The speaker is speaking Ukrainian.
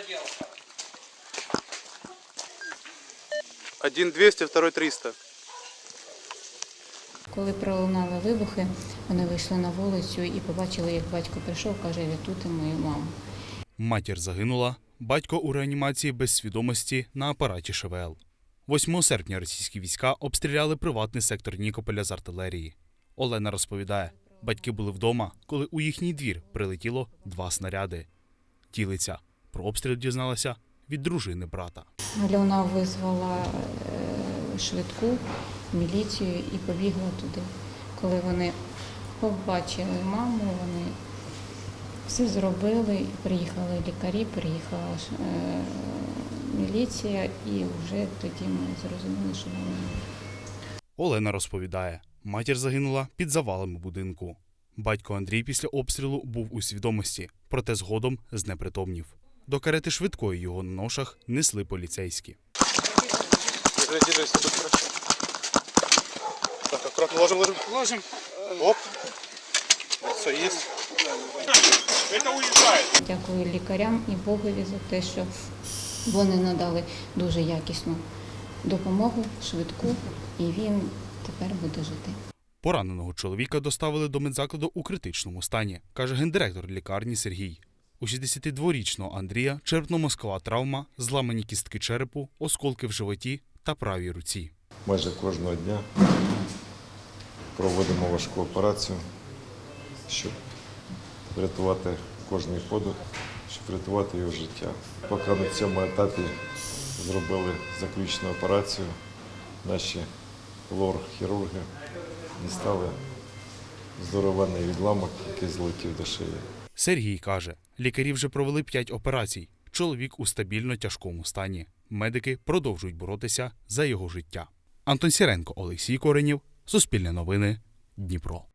задел. Один 200, второй 300. Коли пролунали вибухи, вони вийшли на вулицю і побачили, як батько прийшов, каже, рятуйте мою маму. Матір загинула, батько у реанімації без свідомості на апараті ШВЛ. 8 серпня російські війська обстріляли приватний сектор Нікополя з артилерії. Олена розповідає, батьки були вдома, коли у їхній двір прилетіло два снаряди. Тілиця про обстріл дізналася від дружини брата. Альона визвала е, швидку, міліцію і побігла туди. Коли вони побачили маму, вони все зробили, приїхали лікарі, приїхала е, міліція, і вже тоді ми зрозуміли, що вона. Олена розповідає, матір загинула під завалами будинку. Батько Андрій після обстрілу був у свідомості, проте згодом знепритомнів. До карети швидкої його на ношах несли поліцейські. Так, аккуратно ложим, ложим. Ложим. Оп. Все, есть. Дякую лікарям і Богові за те, що вони надали дуже якісну допомогу, швидку, і він тепер буде жити. Пораненого чоловіка доставили до медзакладу у критичному стані, каже гендиректор лікарні Сергій. У 62-річного Андрія черепно-мозкова травма, зламані кістки черепу, осколки в животі та правій руці. майже кожного дня проводимо важку операцію, щоб врятувати кожний подих, щоб врятувати його життя. Поки на цьому етапі зробили заключну операцію, наші лор-хірурги дістали здоровенний відламок, який злетів до шиї. Сергій каже, лікарі вже провели 5 операцій. Чоловік у стабільно тяжкому стані. Медики продовжують боротися за його життя. Антон Сіренко, Олексій Коренів, Суспільне новини, Дніпро.